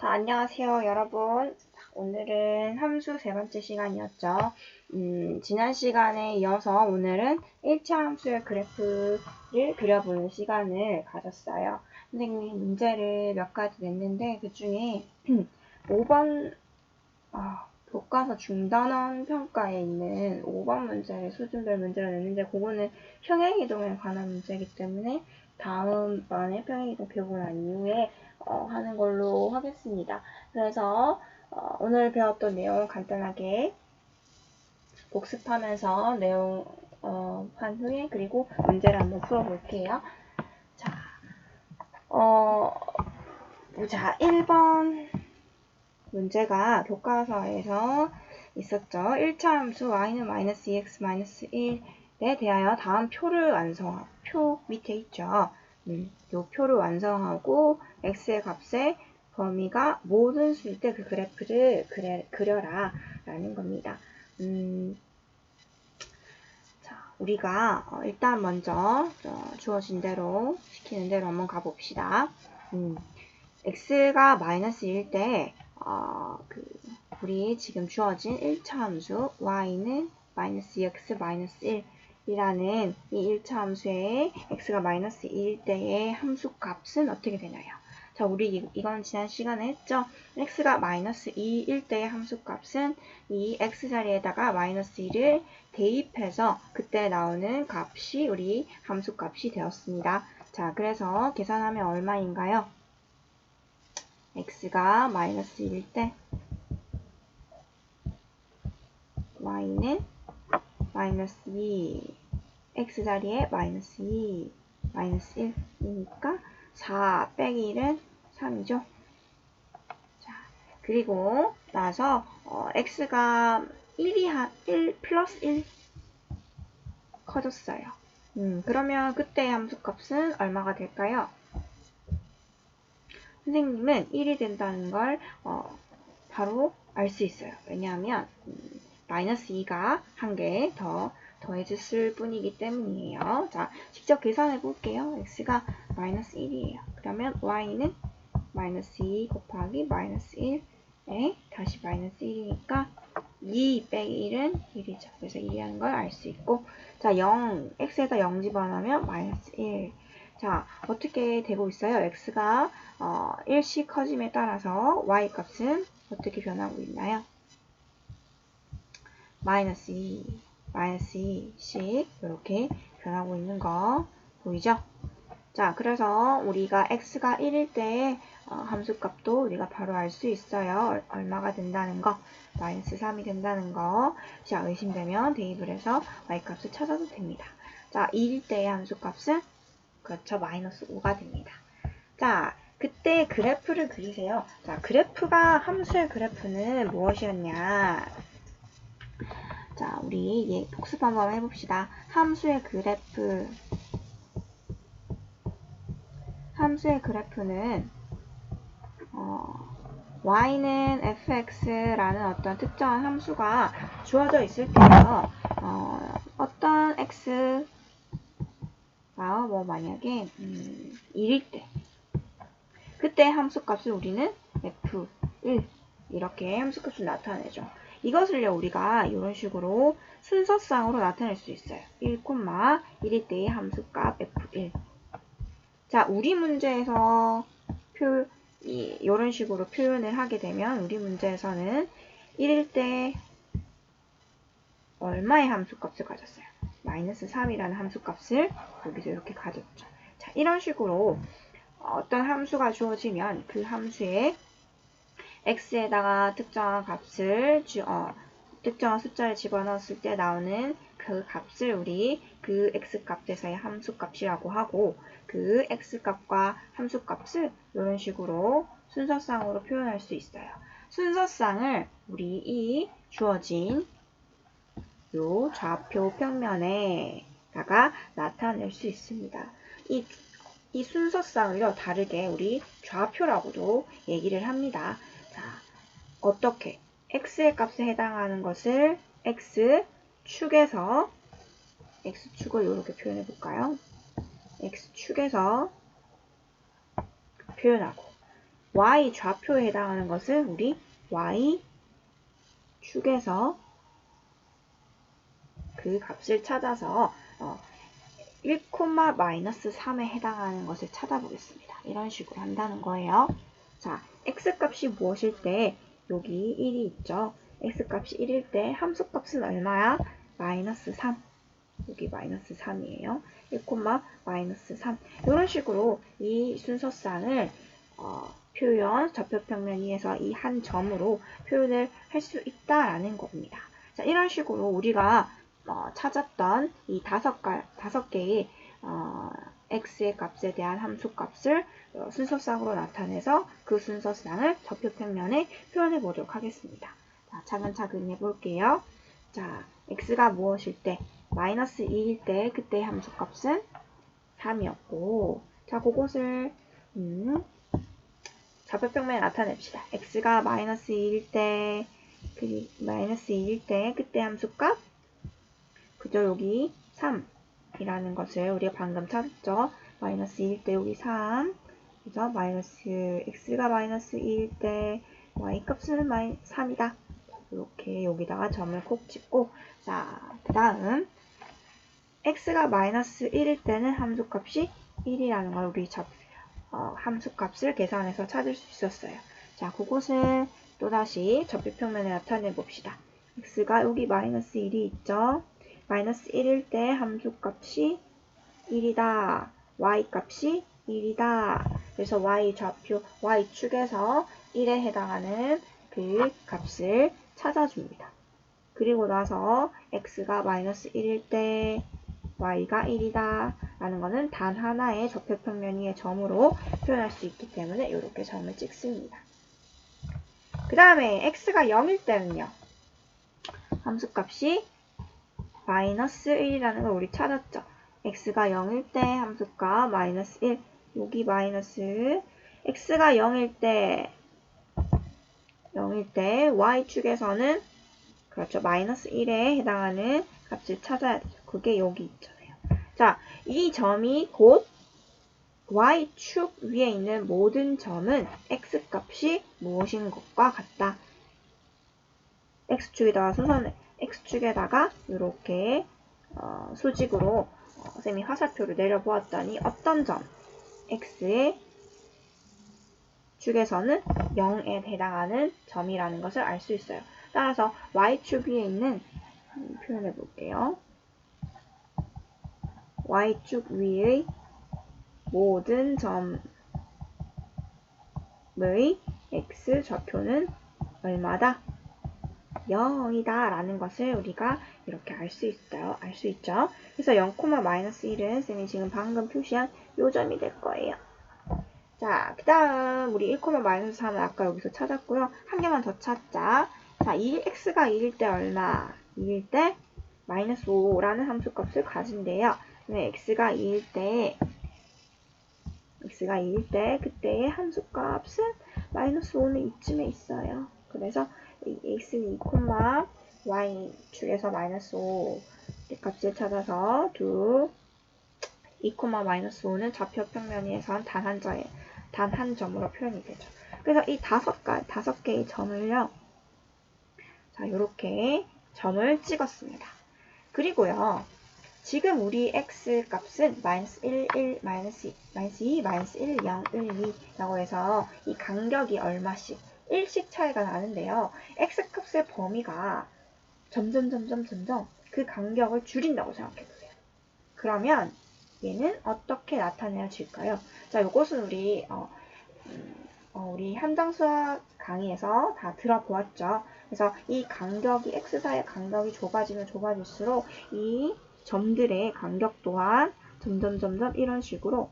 자, 안녕하세요, 여러분. 오늘은 함수 세 번째 시간이었죠. 음, 지난 시간에 이어서 오늘은 1차 함수의 그래프를 그려보는 시간을 가졌어요. 선생님이 문제를 몇 가지 냈는데 그 중에 5번 아, 교과서 중단원 평가에 있는 5번 문제를 수준별 문제를 냈는데 그거는 평행이동에 관한 문제이기 때문에 다음번에 평행이동 난 이후에 어, 하는 걸로 하겠습니다. 그래서 어, 오늘 배웠던 내용 간단하게 복습하면서 내용 어, 한 후에 그리고 문제를 한번 풀어볼게요. 자, 어, 보자. 1번 문제가 교과서에서 있었죠. 1차 함수 y는 마이너스 2x 마이너스 1에 대하여 다음 표를 완성하, 표 밑에 있죠. 음, 요 표를 완성하고 x의 값의 범위가 모든 수일 때 그 그래프를 그래, 그려라 라는 겁니다. 음, 자, 우리가 어, 일단 먼저 어, 주어진 대로 시키는 대로 한번 가봅시다. 음, x가 마이너스 1일 때 어, 그, 우리 지금 주어진 1차 함수 y는 마이너스 2x 마이너스 1 이라는 이 1차 함수의 x가 마이너스 2일 때의 함수 값은 어떻게 되나요? 자, 우리 이건 지난 시간에 했죠? x가 마이너스 2일 때의 함수 값은 이 x 자리에다가 마이너스 1을 대입해서 그때 나오는 값이 우리 함수 값이 되었습니다. 자, 그래서 계산하면 얼마인가요? x가 마이너스 1일 때 y는 마이너스 2 x 자리에 마이너스 2 마이너스 1이니까 4 빼기 1은 3이죠. 자, 그리고 나서 어, x가 1이 한, 1 플러스 1 커졌어요. 음, 그러면 그때 함수값은 얼마가 될까요? 선생님은 1이 된다는 걸 어, 바로 알 수 있어요. 왜냐하면 음, 마이너스 2가 한 개 더 더해졌을 뿐이기 때문이에요. 자, 직접 계산해 볼게요. x가 마이너스 1이에요. 그러면 y는 마이너스 2 곱하기 마이너스 1에 다시 마이너스 1이니까 2 빼기 1은 1이죠. 그래서 1이라는 걸 알 수 있고 자, 0, x에다 0 집어넣으면 마이너스 1 자, 어떻게 되고 있어요? x가 어, 1씩 커짐에 따라서 y 값은 어떻게 변하고 있나요? 마이너스 2, 마이너스 2씩 이렇게 변하고 있는 거 보이죠? 자, 그래서 우리가 x가 1일 때 어, 함수값도 우리가 바로 알 수 있어요. 얼마가 된다는 거, 마이너스 3이 된다는 거. 자, 의심되면 해서 y값을 찾아도 됩니다. 자, 2일 때의 함수값은 그렇죠. 마이너스 5가 됩니다. 자, 그때 그래프를 그리세요. 자, 그래프가 함수의 그래프는 무엇이었냐? 자, 우리 예, 복습 한번 해봅시다. 함수의 그래프. 함수의 그래프는 어, y는 fx라는 어떤 특정한 함수가 주어져 있을 때요. 어, 어떤 x 아, 뭐 만약에 음, 1일 때 그때 함수값을 우리는 f1 이렇게 함수값을 나타내죠. 이것을요 우리가 이런 식으로 순서상으로 나타낼 수 있어요. 1, 1일 때의 함수값 f1 자 우리 문제에서 표 이, 이런 식으로 표현을 하게 되면 우리 문제에서는 1일 때 얼마의 함수값을 가졌어요? 마이너스 3이라는 함수값을 여기서 이렇게 가졌죠. 자, 이런 식으로 어떤 함수가 주어지면 그 함수에 x에다가 특정한 값을 주, 어, 특정한 숫자를 집어넣었을 때 나오는 그 값을 우리 그 x값에서의 함수값이라고 하고 그 x값과 함수값을 이런 식으로 순서상으로 표현할 수 있어요. 순서상을 우리 이 주어진 요 좌표 평면에다가 나타낼 수 있습니다. 이, 이 순서상을요, 다르게 우리 좌표라고도 얘기를 합니다. 자, 어떻게? x의 값에 해당하는 것을 x축에서 x축을 이렇게 표현해 볼까요? x축에서 표현하고 y 좌표에 해당하는 것을 우리 y 축에서 그 값을 찾아서 어, 1, 마이너스 3에 해당하는 것을 찾아보겠습니다. 이런 식으로 한다는 거예요. 자, x값이 무엇일 때 여기 1이 있죠. x값이 1일 때 함수값은 얼마야? 마이너스 3. 여기 마이너스 3이에요. 1, 마이너스 3. 이런 식으로 이 순서쌍을 어, 표현, 좌표평면 위에서 이 한 점으로 표현을 할 수 있다라는 겁니다. 자, 이런 식으로 우리가 어, 찾았던 이 다섯, 가, 다섯 개의 어, x의 값에 대한 함수 값을 어, 순서쌍으로 나타내서 그 순서쌍을 좌표평면에 표현해 보도록 하겠습니다. 자, 차근차근 해볼게요. 자, x가 무엇일 때? 마이너스 2일 때 그때 함수 값은 3이었고 자, 그것을 음, 좌표평면에 나타냅시다. x가 마이너스 2일 때, 그, 마이너스 2일 때 그때 함수값 그죠? 여기 3 이라는 것을 우리가 방금 찾았죠? 마이너스 2일 때 여기 3 그죠? 마이너스 x가 마이너스 2일 때 y값은 마이 3이다. 이렇게 여기다가 점을 콕 찍고 자, 그 다음 x가 마이너스 1일 때는 함수값이 1이라는 걸 우리 접, 어, 함수값을 계산해서 찾을 수 있었어요. 자, 그것을 또다시 접비평면에 나타내 봅시다. x가 여기 마이너스 1이 있죠? 마이너스 1일 때 함수값이 1이다. y값이 1이다. 그래서 y 좌표, y축에서 1에 해당하는 그 값을 찾아줍니다. 그리고 나서 x가 마이너스 1일 때 y가 1이다 라는 것은 단 하나의 좌표평면 위의 점으로 표현할 수 있기 때문에 이렇게 점을 찍습니다. 그 다음에 x가 0일 때는요. 함수값이 마이너스 1이라는 걸 우리 찾았죠. x가 0일 때 함수값 마이너스 1 여기 마이너스 x가 0일 때 0일 때 y축에서는 그렇죠. 마이너스 1에 해당하는 값을 찾아야 되죠. 그게 여기 있잖아요. 자, 이 점이 곧 y축 위에 있는 모든 점은 x값이 무엇인 것과 같다. x축에다가 순서는 x축에다가 이렇게 어, 수직으로 어, 쌤이 화살표를 내려보았더니 어떤 점 x의 축에서는 0에 해당하는 점이라는 것을 알 수 있어요. 따라서 y축 위에 있는 음, 표현해 볼게요. y축 위의 모든 점의 x 좌표는 얼마다? 0이다 라는 것을 우리가 이렇게 알 수 있어요. 알 수 있죠. 그래서 0, 마이너스 1은 쌤이 지금 방금 표시한 요점이 될 거예요. 자, 그 다음 우리 1, 마이너스 3은 아까 여기서 찾았고요. 한 개만 더 찾자. 자, 2, x가 2일 때 얼마? 2일 때 마이너스 5라는 함수값을 가진대요. 네, x가 2일 때 x가 2일 때 그때의 함수값은 마이너스 5는 이쯤에 있어요. 그래서 x는 2, y 축에서 마이너스 5 값을 찾아서 두 2, 마이너스 5는 좌표 평면에서 단한 점에 단 한 점으로 표현이 되죠. 그래서 이 다섯 가 다섯 개의 점을요. 자, 이렇게 점을 찍었습니다. 그리고요. 지금 우리 x 값은 마이너스 1, 1, 마이너스 2, 마이너스 2, 마이너스 1, 0, 1, 2라고 해서 이 간격이 얼마씩 1씩 차이가 나는데요. x 값의 범위가 점점 점점 점점 그 간격을 줄인다고 생각해 보세요. 그러면 얘는 어떻게 나타내질까요? 자, 이것은 우리 어, 음, 어, 우리 현장 수학 강의에서 다 들어보았죠. 그래서 이 간격이 x사의 간격이 좁아지면 좁아질수록 이 점들의 간격 또한 점점 점점 이런 식으로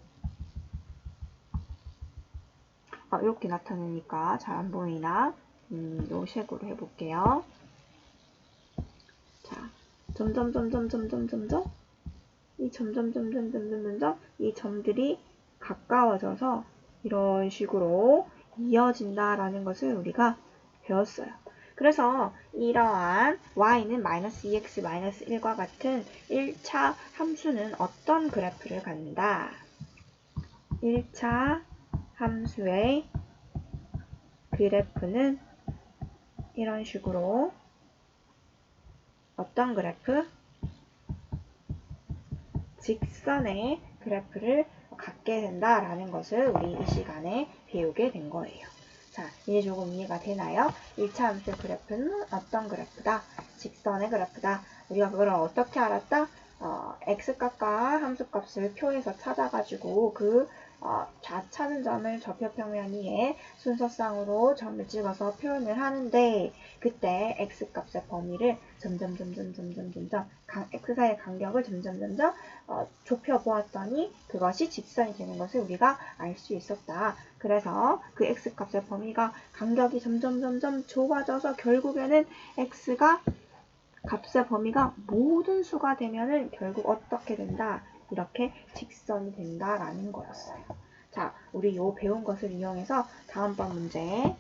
어, 이렇게 나타내니까 잘 안 보이나 음, 요 색으로 해볼게요. 자, 점점 점점 점점 점점 이 점점 점점 점점 점점 이 점들이 가까워져서 이런 식으로 이어진다라는 것을 우리가 배웠어요. 그래서 이러한 y는 마이너스 2x 마이너스 1과 같은 1차 함수는 어떤 그래프를 갖는다? 1차 함수의 그래프는 이런 식으로 어떤 그래프? 직선의 그래프를 갖게 된다라는 것을 우리 이 시간에 배우게 된 거예요. 자, 이제 조금 이해가 되나요? 1차 함수의 그래프는 어떤 그래프다? 직선의 그래프다. 우리가 그걸 어떻게 알았다? 어, x값과 함수값을 표에서 찾아가지고 그 어, 좌차는 점을 좌표평면 위에 순서상으로 점을 찍어서 표현을 하는데 그때 x값의 범위를 점점 점점 점점 점점 x사의 간격을 점점 점점 어, 좁혀 보았더니 그것이 직선이 되는 것을 우리가 알 수 있었다. 그래서 그 x값의 범위가 간격이 점점 점점 좁아져서 결국에는 x가 값의 범위가 모든 수가 되면은 결국 어떻게 된다? 이렇게 직선이 된다라는 거였어요. 자, 우리 요 배운 것을 이용해서 다음번 문제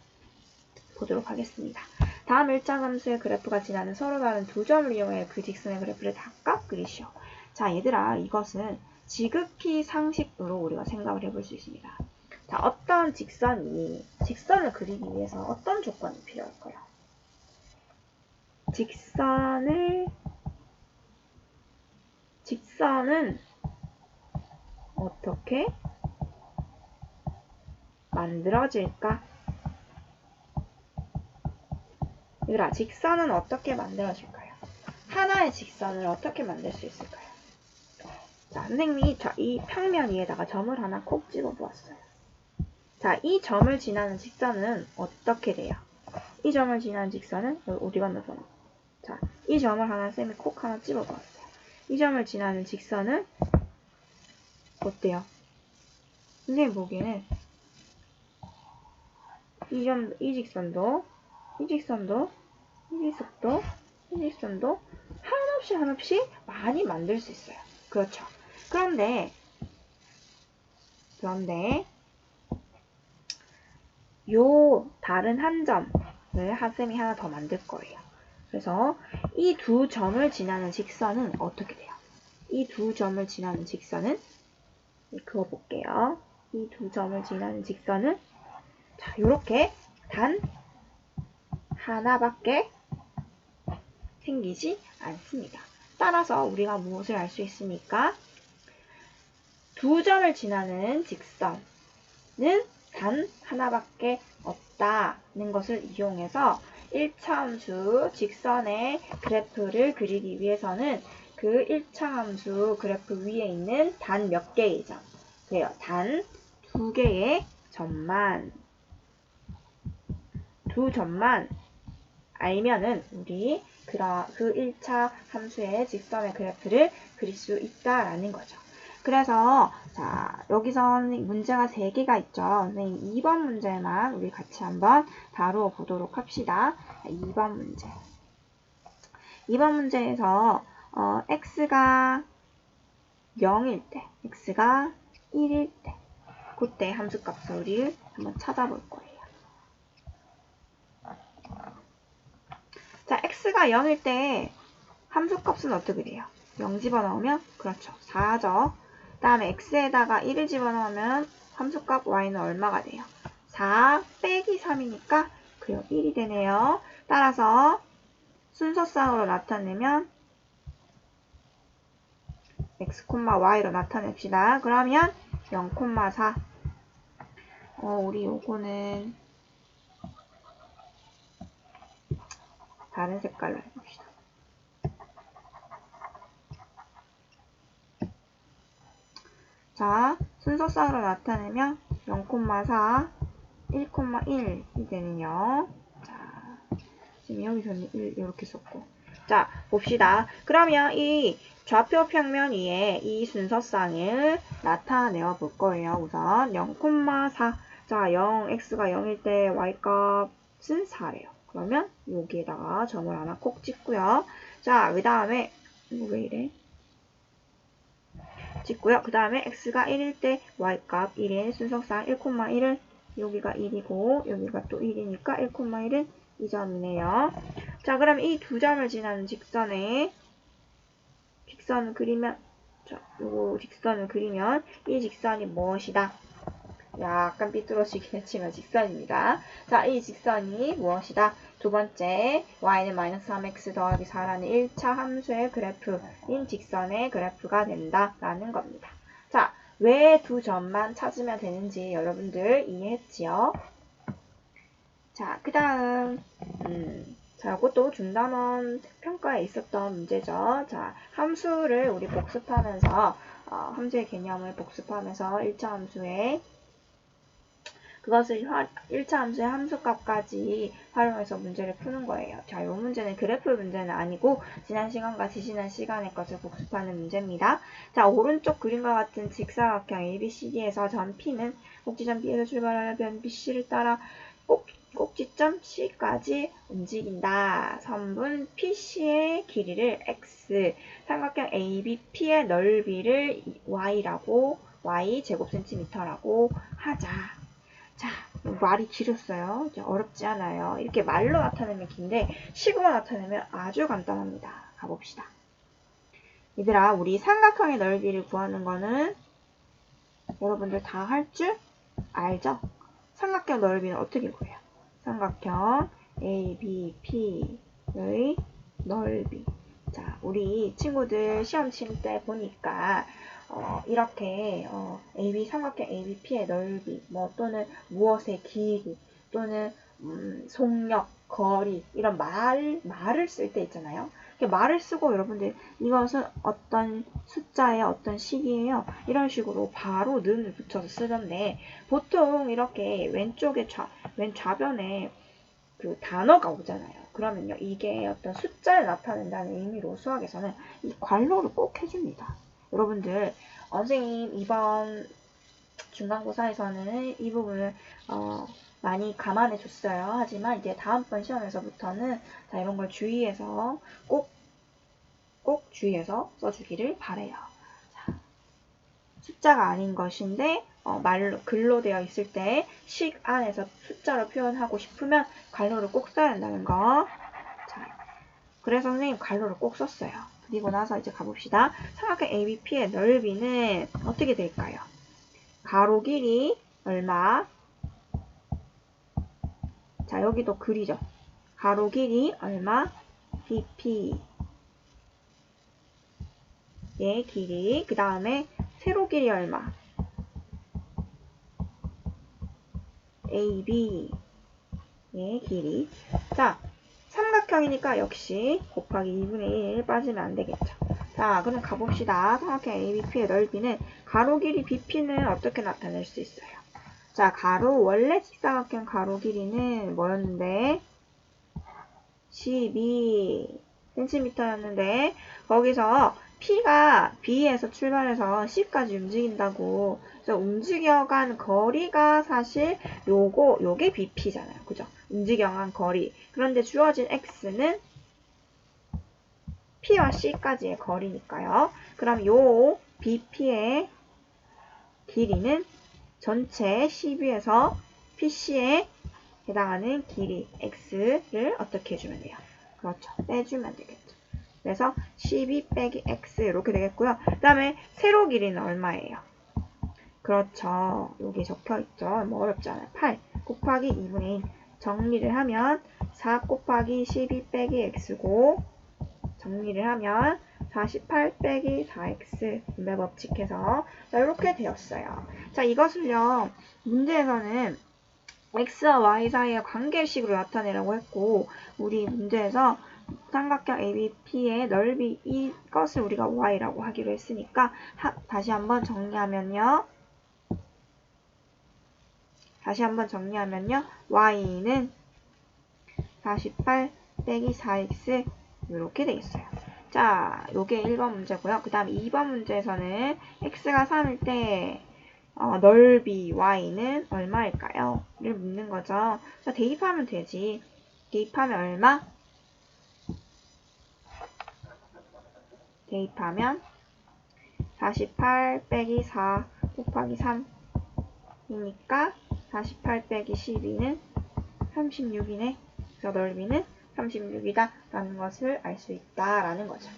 보도록 하겠습니다. 다음 일자함수의 그래프가 지나는 서로 다른 두 점을 이용해 그 직선의 그래프를 각각 그리시오. 자, 얘들아, 이것은 지극히 상식으로 우리가 생각을 해볼 수 있습니다. 자, 어떤 직선이 직선을 그리기 위해서 어떤 조건이 필요할까요? 직선을 직선은 어떻게 만들어질까? 얘들아, 직선은 어떻게 만들어질까요? 하나의 직선을 어떻게 만들 수 있을까요? 자, 선생님이 저, 이 평면 위에다가 점을 하나 콕 찍어 보았어요. 자, 이 점을 지나는 직선은 어떻게 돼요? 이 점을 지나는 직선은 어디 건너서 자, 이 점을 하나 쌤이 콕 하나 집어 보았어요. 이 점을 지나는 직선은 어때요? 선생님 보기에는 이 점, 이 직선도, 이 직선도, 이 직선도, 이 직선도 한없이 한없이 많이 만들 수 있어요. 그렇죠. 그런데, 그런데, 요 다른 한 점을 하쌤이 하나 더 만들 거예요. 그래서 이 두 점을 지나는 직선은 어떻게 돼요? 이 두 점을 지나는 직선은 그어 볼게요. 이 두 점을 지나는 직선은 자, 이렇게 단 하나밖에 생기지 않습니다. 따라서 우리가 무엇을 알 수 있습니까? 두 점을 지나는 직선은 단 하나밖에 없다는 것을 이용해서 1차 함수 직선의 그래프를 그리기 위해서는 그 1차 함수 그래프 위에 있는 단 몇 개의 점, 그래요. 단 두 개의 점만, 두 점만 알면은 우리 그 1차 함수의 직선의 그래프를 그릴 수 있다라는 거죠. 그래서 자 여기서 문제가 3개가 있죠. 선생님 2번 문제만 우리 같이 한번 다루어 보도록 합시다. 2번 문제. 2번 문제에서 어, x가 0일 때, x가 1일 때, 그때 함수값을 우리 한번 찾아볼 거예요. 자, x가 0일 때 함수값은 어떻게 돼요? 0 집어넣으면 그렇죠. 4죠. 그 다음에 x에다가 1을 집어넣으면 함수값 y는 얼마가 돼요? 4 빼기 3이니까 그요 1이 되네요. 따라서 순서상으로 나타내면 x, y로 나타냅시다. 그러면 0, 4 어, 우리 요거는 다른 색깔로 해봅시다. 자, 순서상으로 나타내면 0,4, 1,1이 되네요. 자, 지금 여기서는 1 이렇게 썼고. 자, 봅시다. 그러면 이 좌표 평면 위에 이 순서상을 나타내어 볼 거예요. 우선 0,4. 자, 0, x가 0일 때 y값은 4래요. 그러면 여기에다가 점을 하나 콕 찍고요. 자, 그 다음에 왜 이래? 찍고요. 그 다음에 x가 1일 때 y값 1인 순서상 1,1은 여기가 1이고 여기가 또 1이니까 1,1은 2점이네요. 자, 그럼 이 두 점을 지나는 직선에 직선을 그리면 자, 요거 직선을 그리면 이 직선이 무엇이다? 약간 삐뚤어지긴 했지만 직선입니다. 자, 이 직선이 무엇이다? 두 번째, y는 마이너스 3x 더하기 4라는 1차 함수의 그래프인 직선의 그래프가 된다 라는 겁니다. 자, 왜 두 점만 찾으면 되는지 여러분들 이해했지요? 자, 그 다음, 음, 자, 이것도 중단원 평가에 있었던 문제죠. 자, 함수를 우리 복습하면서, 어, 함수의 개념을 복습하면서 1차 함수의 그것을 화, 1차 함수의 함수값까지 활용해서 문제를 푸는 거예요. 자, 이 문제는 그래프 문제는 아니고 지난 시간과 지지난 시간의 것을 복습하는 문제입니다. 자, 오른쪽 그림과 같은 직사각형 ABCD에서 점 P는 꼭지점 B에서 출발하여 변 BC를 따라 꼭, 꼭지점 C까지 움직인다. 선분 PC의 길이를 X, 삼각형 ABP의 넓이를 Y라고 Y 제곱 센티미터라고 하자. 자, 말이 길었어요. 어렵지 않아요. 이렇게 말로 나타내면 긴데 식으로 나타내면 아주 간단합니다. 가봅시다. 얘들아, 우리 삼각형의 넓이를 구하는 거는 여러분들 다 할 줄 알죠? 삼각형 넓이는 어떻게 구해요? 삼각형 ABP의 넓이. 자, 우리 친구들 시험 칠 때 보니까 어, 이렇게 어, AB 삼각형 ABP의 넓이, 뭐 또는 무엇의 길이, 또는 음, 속력, 거리 이런 말 말을 쓸 때 있잖아요. 말을 쓰고 여러분들 이것은 어떤 숫자의 어떤 식이에요. 이런 식으로 바로 는을 붙여서 쓰던데 보통 이렇게 왼쪽에 좌, 왼 좌변에 그 단어가 오잖아요. 그러면요 이게 어떤 숫자를 나타낸다는 의미로 수학에서는 이 괄호를 꼭 해줍니다. 여러분들 어, 선생님 이번 중간고사에서는 이 부분을 어, 많이 감안해 줬어요. 하지만 이제 다음번 시험에서부터는 자, 이런 걸 주의해서 꼭, 꼭 주의해서 써주기를 바래요. 자, 숫자가 아닌 것인데 어, 말로 글로 되어 있을 때 식 안에서 숫자로 표현하고 싶으면 괄호를 꼭 써야 한다는 거. 자, 그래서 선생님 괄호를 꼭 썼어요. 그리고 나서 이제 가봅시다. 삼각형 ABP의 넓이는 어떻게 될까요? 가로 길이 얼마? 자, 여기도 글이죠. 가로 길이 얼마? BP. 의 길이. 그 다음에 세로 길이 얼마? AB. 의 길이. 자, 삼각형이니까 역시 곱하기 2분의 1 빠지면 안 되겠죠. 자, 그럼 가봅시다. 삼각형 ABP의 넓이는 가로 길이 BP는 어떻게 나타낼 수 있어요? 자, 가로 원래 직사각형 가로 길이는 뭐였는데 12cm였는데 거기서 P가 B에서 출발해서 C까지 움직인다고 그래서 움직여간 거리가 사실 요거 요게 BP잖아요. 그죠? 움직여간 거리. 그런데 주어진 x는 p와 c까지의 거리니까요. 그럼 요 bp의 길이는 전체 CB에서 PC에 해당하는 길이 x를 어떻게 해주면 돼요? 그렇죠. 빼주면 되겠죠. 그래서 12 빼기 x 이렇게 되겠고요. 그 다음에 세로 길이는 얼마예요? 그렇죠. 여기 적혀있죠. 뭐 어렵지 않아요. 8 곱하기 2분의 1 정리를 하면 4 곱하기 12 빼기 x고 정리를 하면 48 빼기 4x 분배 법칙해서 자 이렇게 되었어요. 자 이것을요 문제에서는 x와 y 사이의 관계식으로 나타내라고 했고 우리 문제에서 삼각형 ABP의 넓이 이것을 우리가 y라고 하기로 했으니까 하, 다시 한번 정리하면요. 다시 한번 정리하면요. y는 48 빼기 4x 이렇게 되겠어요. 자, 요게 1번 문제고요. 그 다음 2번 문제에서는 x가 3일 때 어, 넓이 y는 얼마일까요? 를 묻는 거죠. 자, 대입하면 되지. 대입하면 얼마? 대입하면 48 빼기 4 곱하기 3이니까 48 빼기 12는 36이네. 그래서 넓이는 36이다 라는 것을 알 수 있다 라는 거죠.